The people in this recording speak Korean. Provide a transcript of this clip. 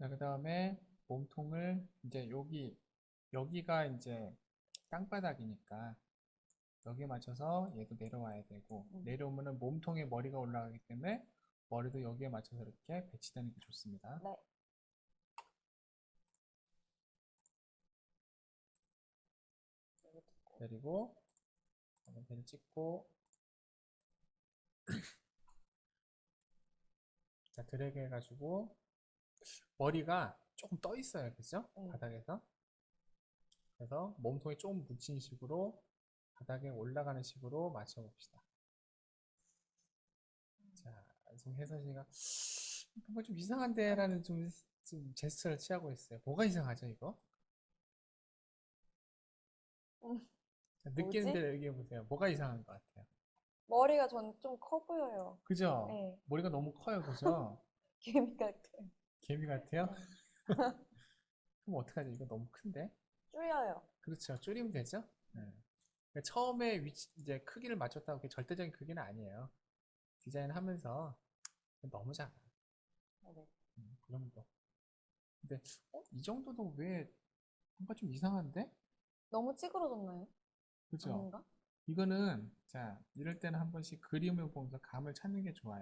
자, 그 다음에 몸통을 이제 여기, 여기가 이제 땅바닥이니까 여기에 맞춰서 얘도 내려와야 되고 음. 내려오면은 몸통에 머리가 올라가기 때문에 머리도 여기에 맞춰서 이렇게 배치되는 게 좋습니다. 네. 내리고 배를 찍고 자 드래그 해가지고 머리가 조금 떠 있어요 그죠 음. 바닥에서 그래서 몸통이 조금 묻힌 식으로 바닥에 올라가는 식으로 맞춰 봅시다 자 지금 혜선 씨가 뭔가 좀 이상한데 라는 좀, 좀 제스처를 취하고 있어요 뭐가 이상하죠 이거 음, 자, 느끼는? 대로 얘기해 보세요 뭐가 이상한 것 같아요 머리가 전 좀 커 보여요. 그죠? 네. 머리가 너무 커요, 그죠? 개미 같아요. 개미 같아요? 네. 그럼 어떡하지? 이거 너무 큰데? 줄여요. 그렇죠. 줄이면 되죠? 네. 그러니까 처음에 위치, 이제 크기를 맞췄다고 그게 절대적인 크기는 아니에요. 디자인 하면서 너무 작아. 네. 음, 그 정도. 근데, 어? 이 정도도 왜 뭔가 좀 이상한데? 너무 찌그러졌나요? 그죠? 아닌가? 이거는, 자, 이럴 때는 한 번씩 그림을 보면서 감을 찾는 게 좋아요.